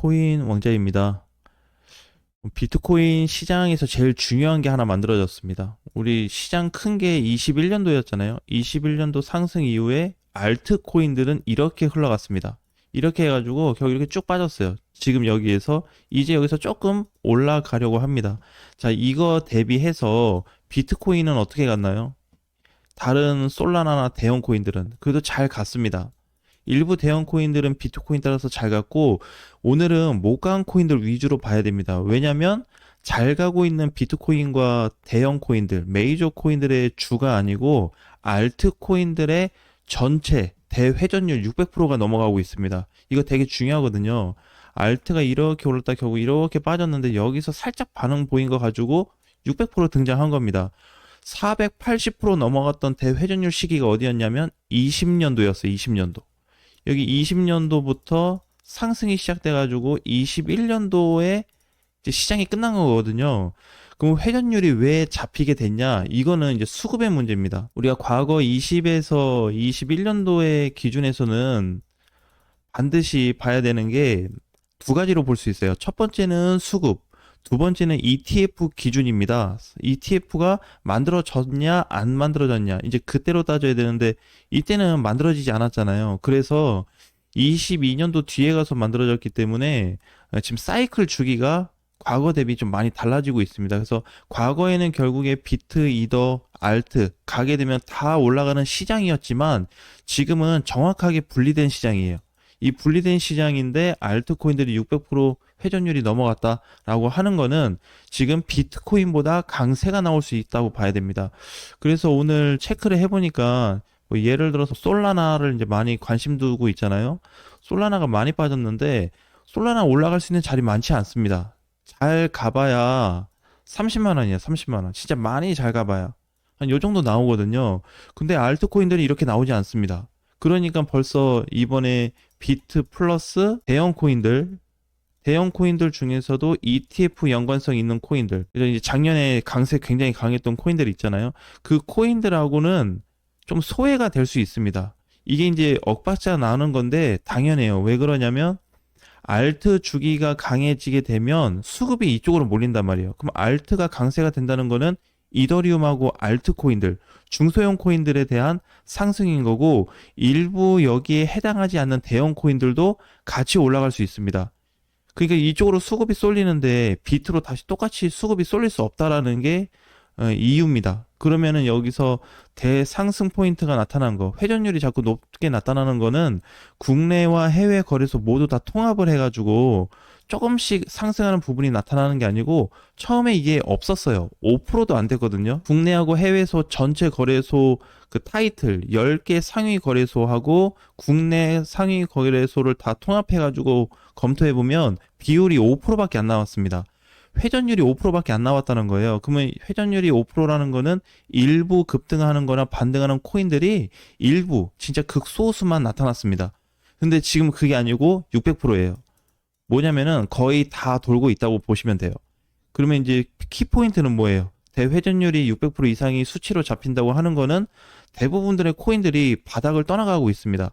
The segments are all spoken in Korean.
비트코인 왕자입니다. 비트코인 시장에서 제일 중요한 게 하나 만들어졌습니다. 우리 시장 큰 게 21년도였잖아요. 21년도 상승 이후에 알트코인들은 이렇게 흘러갔습니다. 이렇게 해가지고 결국 이렇게 쭉 빠졌어요. 지금 여기에서 이제 여기서 조금 올라가려고 합니다. 자, 이거 대비해서 비트코인은 어떻게 갔나요? 다른 솔라나나 대형 코인들은 그래도 잘 갔습니다. 일부 대형 코인들은 비트코인 따라서 잘 갔고 오늘은 못 간 코인들 위주로 봐야 됩니다. 왜냐면 잘 가고 있는 비트코인과 대형 코인들, 메이저 코인들의 주가 아니고 알트 코인들의 전체 대회전율 600%가 넘어가고 있습니다. 이거 되게 중요하거든요. 알트가 이렇게 올랐다 결국 이렇게 빠졌는데 여기서 살짝 반응 보인 거 가지고 600% 등장한 겁니다. 480% 넘어갔던 대회전율 시기가 어디였냐면 20년도였어요. 20년도. 여기 20년도부터 상승이 시작돼가지고 21년도에 이제 시장이 끝난 거거든요. 그럼 회전율이 왜 잡히게 됐냐? 이거는 이제 수급의 문제입니다. 우리가 과거 20에서 21년도의 기준에서는 반드시 봐야 되는 게 두 가지로 볼 수 있어요. 첫 번째는 수급, 두 번째는 ETF 기준입니다. ETF가 만들어졌냐, 안 만들어졌냐. 이제 그때로 따져야 되는데, 이때는 만들어지지 않았잖아요. 그래서 22년도 뒤에 가서 만들어졌기 때문에 지금 사이클 주기가 과거 대비 좀 많이 달라지고 있습니다. 그래서 과거에는 결국에 비트, 이더, 알트 가게 되면 다 올라가는 시장이었지만 지금은 정확하게 분리된 시장이에요. 이 분리된 시장인데 알트코인들이 600% 회전율이 넘어갔다라고 하는 거는 지금 비트코인보다 강세가 나올 수 있다고 봐야 됩니다. 그래서 오늘 체크를 해보니까 뭐 예를 들어서 솔라나를 이제 많이 관심 두고 있잖아요. 솔라나가 많이 빠졌는데 솔라나 올라갈 수 있는 자리 많지 않습니다. 잘 가봐야 30만 원이야, 30만 원. 진짜 많이 잘 가봐야 한 요 정도 나오거든요. 근데 알트코인들이 이렇게 나오지 않습니다. 그러니까 벌써 이번에 비트 플러스 대형 코인들 대형 코인들 중에서도 ETF 연관성 있는 코인들 이제 작년에 강세 굉장히 강했던 코인들 있잖아요. 그 코인들하고는 좀 소외가 될 수 있습니다. 이게 이제 억박자 나오는 건데 당연해요. 왜 그러냐면 알트 주기가 강해지게 되면 수급이 이쪽으로 몰린단 말이에요. 그럼 알트가 강세가 된다는 거는 이더리움하고 알트 코인들, 중소형 코인들에 대한 상승인 거고 일부 여기에 해당하지 않는 대형 코인들도 같이 올라갈 수 있습니다. 그러니까 이쪽으로 수급이 쏠리는데 비트로 다시 똑같이 수급이 쏠릴 수 없다라는 게 어, 이유입니다. 그러면은 여기서 대상승 포인트가 나타난 거, 회전율이 자꾸 높게 나타나는 거는 국내와 해외 거래소 모두 다 통합을 해가지고 조금씩 상승하는 부분이 나타나는 게 아니고 처음에 이게 없었어요. 5%도 안 됐거든요. 국내하고 해외소 전체 거래소 그 타이틀 10개 상위 거래소하고 국내 상위 거래소를 다 통합해 가지고 검토해 보면 비율이 5%밖에 안 나왔습니다. 회전율이 5%밖에 안 나왔다는 거예요. 그러면 회전율이 5%라는 거는 일부 급등하는 거나 반등하는 코인들이 일부 진짜 극소수만 나타났습니다. 근데 지금 그게 아니고 600%예요. 뭐냐면은 거의 다 돌고 있다고 보시면 돼요. 그러면 이제 키포인트는 뭐예요? 대회전율이 600% 이상이 수치로 잡힌다고 하는 거는 대부분들의 코인들이 바닥을 떠나가고 있습니다.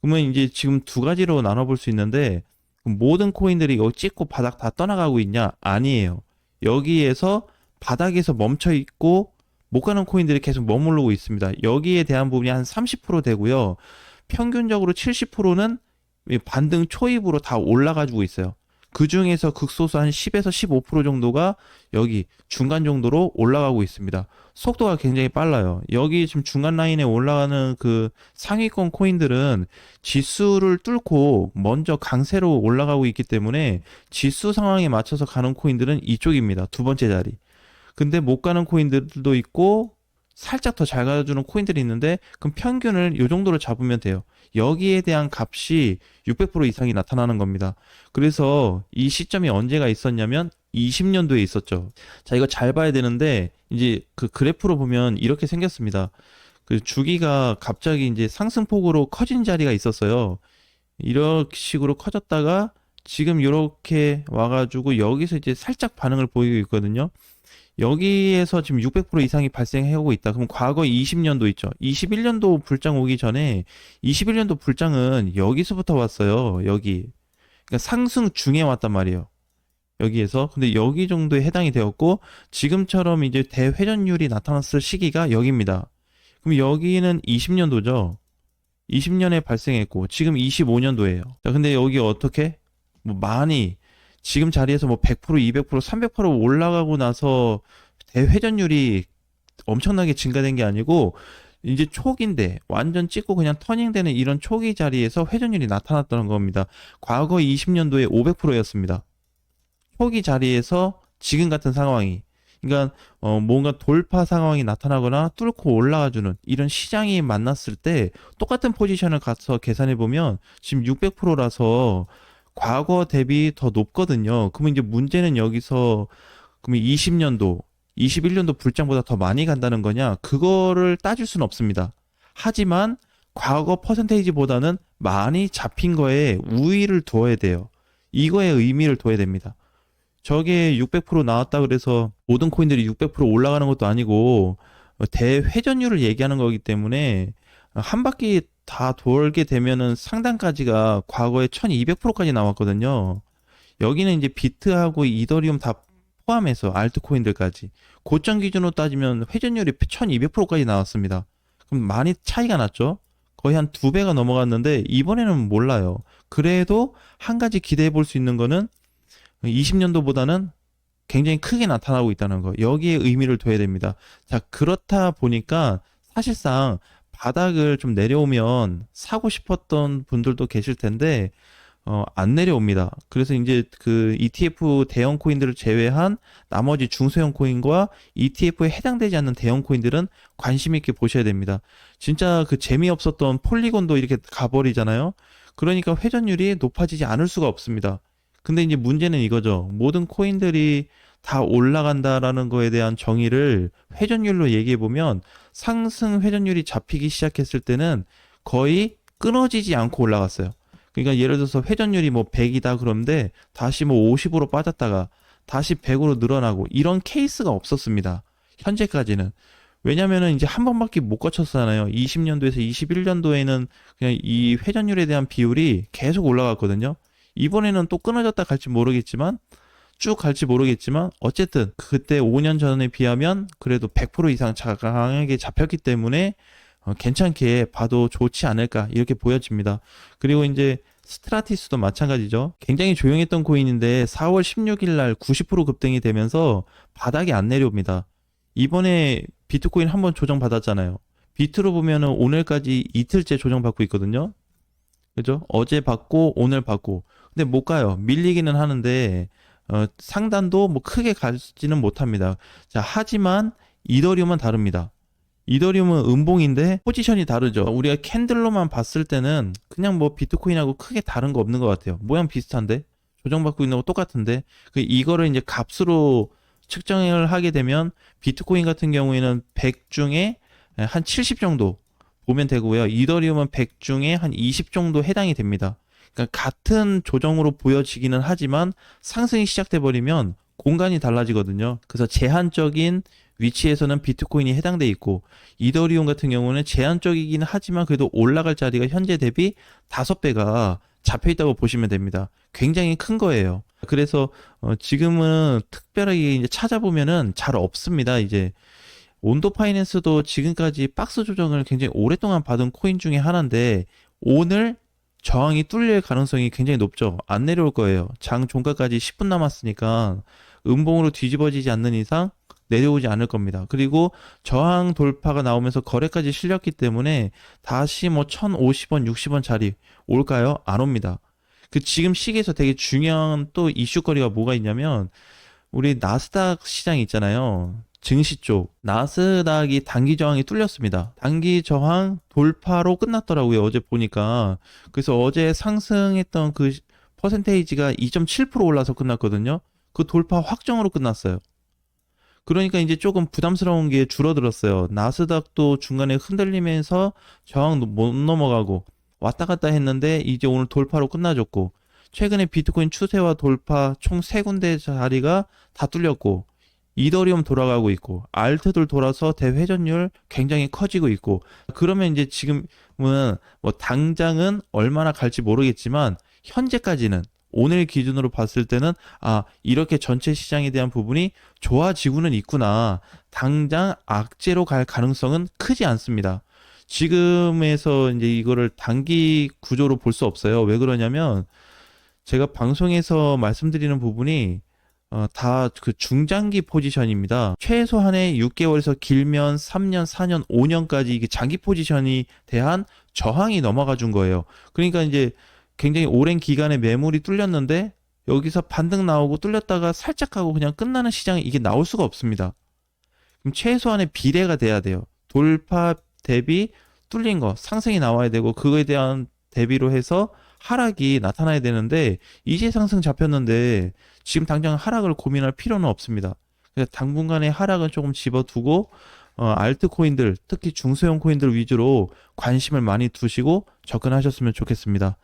그러면 이제 지금 두 가지로 나눠볼 수 있는데 모든 코인들이 여기 찍고 바닥 다 떠나가고 있냐? 아니에요. 여기에서 바닥에서 멈춰 있고 못 가는 코인들이 계속 머무르고 있습니다. 여기에 대한 부분이 한 30% 되고요. 평균적으로 70%는 반등 초입으로 다 올라가지고 있어요. 그 중에서 극소수 한 10에서 15% 정도가 여기 중간 정도로 올라가고 있습니다. 속도가 굉장히 빨라요. 여기 지금 중간 라인에 올라가는 그 상위권 코인들은 지수를 뚫고 먼저 강세로 올라가고 있기 때문에 지수 상황에 맞춰서 가는 코인들은 이쪽입니다. 두 번째 자리. 근데 못 가는 코인들도 있고 살짝 더 잘 가주는 코인들이 있는데 그럼 평균을 이 정도로 잡으면 돼요. 여기에 대한 값이 600% 이상이 나타나는 겁니다. 그래서 이 시점이 언제가 있었냐면 20년도에 있었죠. 자, 이거 잘 봐야 되는데 이제 그 그래프로 보면 이렇게 생겼습니다. 그 주기가 갑자기 이제 상승폭으로 커진 자리가 있었어요. 이런 식으로 커졌다가 지금 이렇게 와가지고 여기서 이제 살짝 반응을 보이고 있거든요. 여기에서 지금 600% 이상이 발생하고 있다. 그럼 과거 20년도 있죠. 21년도 불장 오기 전에 21년도 불장은 여기서부터 왔어요. 여기. 그러니까 상승 중에 왔단 말이에요. 여기에서 근데 여기 정도에 해당이 되었고 지금처럼 이제 대회전율이 나타났을 시기가 여기입니다. 그럼 여기는 20년도죠. 20년에 발생했고 지금 25년도예요. 자, 근데 여기 어떻게 뭐 많이 지금 자리에서 뭐 100%, 200%, 300% 올라가고 나서 대회전율이 엄청나게 증가된 게 아니고 이제 초기인데 완전 찍고 그냥 터닝되는 이런 초기 자리에서 회전율이 나타났다는 겁니다. 과거 20년도에 500%였습니다. 초기 자리에서 지금 같은 상황이 그러니까 어, 뭔가 돌파 상황이 나타나거나 뚫고 올라가 주는 이런 시장이 만났을 때 똑같은 포지션을 가서 계산해 보면 지금 600%라서 과거 대비 더 높거든요. 그러면 이제 문제는 여기서 그러면 20년도, 21년도 불장보다 더 많이 간다는 거냐? 그거를 따질 수는 없습니다. 하지만 과거 퍼센테이지보다는 많이 잡힌 거에 우위를 두어야 돼요. 이거에 의미를 둬야 됩니다. 저게 600% 나왔다 그래서 모든 코인들이 600% 올라가는 것도 아니고 대회전율을 얘기하는 거기 때문에 한 바퀴 다 돌게 되면은 상단까지가 과거에 1200%까지 나왔거든요. 여기는 이제 비트하고 이더리움 다 포함해서 알트코인들까지 고점 기준으로 따지면 회전율이 1200%까지 나왔습니다. 그럼 많이 차이가 났죠? 거의 한 두 배가 넘어갔는데 이번에는 몰라요. 그래도 한 가지 기대해 볼 수 있는 거는 20년도보다는 굉장히 크게 나타나고 있다는 거. 여기에 의미를 둬야 됩니다. 자, 그렇다 보니까 사실상 바닥을 좀 내려오면 사고 싶었던 분들도 계실 텐데 어, 안 내려옵니다. 그래서 이제 그 ETF 대형 코인들을 제외한 나머지 중소형 코인과 ETF에 해당되지 않는 대형 코인들은 관심 있게 보셔야 됩니다. 진짜 그 재미없었던 폴리곤도 이렇게 가버리잖아요. 그러니까 회전율이 높아지지 않을 수가 없습니다. 근데 이제 문제는 이거죠. 모든 코인들이 다 올라간다라는 거에 대한 정의를 회전율로 얘기해 보면 상승 회전율이 잡히기 시작했을 때는 거의 끊어지지 않고 올라갔어요. 그러니까 예를 들어서 회전율이 뭐 100이다 그런데 다시 뭐 50으로 빠졌다가 다시 100으로 늘어나고 이런 케이스가 없었습니다. 현재까지는. 왜냐면은 이제 한 번밖에 못 거쳤잖아요. 20년도에서 21년도에는 그냥 이 회전율에 대한 비율이 계속 올라갔거든요. 이번에는 또 끊어졌다 갈지 모르겠지만 쭉 갈지 모르겠지만 어쨌든 그때 5년 전에 비하면 그래도 100% 이상 강하게 잡혔기 때문에 어, 괜찮게 봐도 좋지 않을까 이렇게 보여집니다. 그리고 이제 스트라티스도 마찬가지죠. 굉장히 조용했던 코인인데 4월 16일 날 90% 급등이 되면서 바닥이 안 내려옵니다. 이번에 비트코인 한번 조정 받았잖아요. 비트로 보면은 오늘까지 이틀째 조정 받고 있거든요. 그죠? 어제 받고 오늘 받고. 근데 못 가요. 밀리기는 하는데 어, 상단도 뭐 크게 가지는 못합니다. 자, 하지만 이더리움은 다릅니다. 이더리움은 음봉인데 포지션이 다르죠. 우리가 캔들로만 봤을 때는 그냥 뭐 비트코인하고 크게 다른 거 없는 것 같아요. 모양 비슷한데 조정받고 있는 거 똑같은데 그 이거를 이제 값으로 측정을 하게 되면 비트코인 같은 경우에는 100 중에 한 70 정도 보면 되고요. 이더리움은 100 중에 한 20 정도 해당이 됩니다. 그러니까 같은 조정으로 보여지기는 하지만 상승이 시작돼 버리면 공간이 달라지거든요. 그래서 제한적인 위치에서는 비트코인이 해당돼 있고 이더리움 같은 경우는 제한적이긴 하지만 그래도 올라갈 자리가 현재 대비 다섯 배가 잡혀 있다고 보시면 됩니다. 굉장히 큰 거예요. 그래서 어 지금은 특별하게 이제 찾아보면은 잘 없습니다. 이제 온도 파이낸스도 지금까지 박스 조정을 굉장히 오랫동안 받은 코인 중에 하나인데 오늘 저항이 뚫릴 가능성이 굉장히 높죠. 안 내려올 거예요. 장 종가까지 10분 남았으니까 음봉으로 뒤집어지지 않는 이상 내려오지 않을 겁니다. 그리고 저항 돌파가 나오면서 거래까지 실렸기 때문에 다시 뭐 1050원, 60원 자리 올까요? 안 옵니다. 그 지금 시기에서 되게 중요한 또 이슈거리가 뭐가 있냐면 우리 나스닥 시장 있잖아요. 증시 쪽 나스닥이 단기 저항이 뚫렸습니다. 단기 저항 돌파로 끝났더라고요. 어제 보니까 그래서 어제 상승했던 그 퍼센테이지가 2.7% 올라서 끝났거든요. 그 돌파 확정으로 끝났어요. 그러니까 이제 조금 부담스러운 게 줄어들었어요. 나스닥도 중간에 흔들리면서 저항 못 넘어가고 왔다 갔다 했는데 이제 오늘 돌파로 끝나줬고 최근에 비트코인 추세와 돌파 총 세 군데 자리가 다 뚫렸고 이더리움 돌아가고 있고 알트들 돌아서 대회전율 굉장히 커지고 있고 그러면 이제 지금은 뭐 당장은 얼마나 갈지 모르겠지만 현재까지는 오늘 기준으로 봤을 때는 아, 이렇게 전체 시장에 대한 부분이 좋아지고는 있구나. 당장 악재로 갈 가능성은 크지 않습니다. 지금에서 이제 이거를 단기 구조로 볼 수 없어요. 왜 그러냐면 제가 방송에서 말씀드리는 부분이 어, 다 그 중장기 포지션입니다. 최소한의 6개월에서 길면 3년, 4년, 5년까지 이게 장기 포지션이 대한 저항이 넘어가 준 거예요. 그러니까 이제 굉장히 오랜 기간에 매물이 뚫렸는데 여기서 반등 나오고 뚫렸다가 살짝 하고 그냥 끝나는 시장에 이게 나올 수가 없습니다. 그럼 최소한의 비례가 돼야 돼요. 돌파 대비 뚫린 거 상승이 나와야 되고 그거에 대한 대비로 해서 하락이 나타나야 되는데 이제 상승 잡혔는데 지금 당장 하락을 고민할 필요는 없습니다. 그래서 당분간의 하락은 조금 집어두고 어, 알트코인들 특히 중소형 코인들 위주로 관심을 많이 두시고 접근하셨으면 좋겠습니다.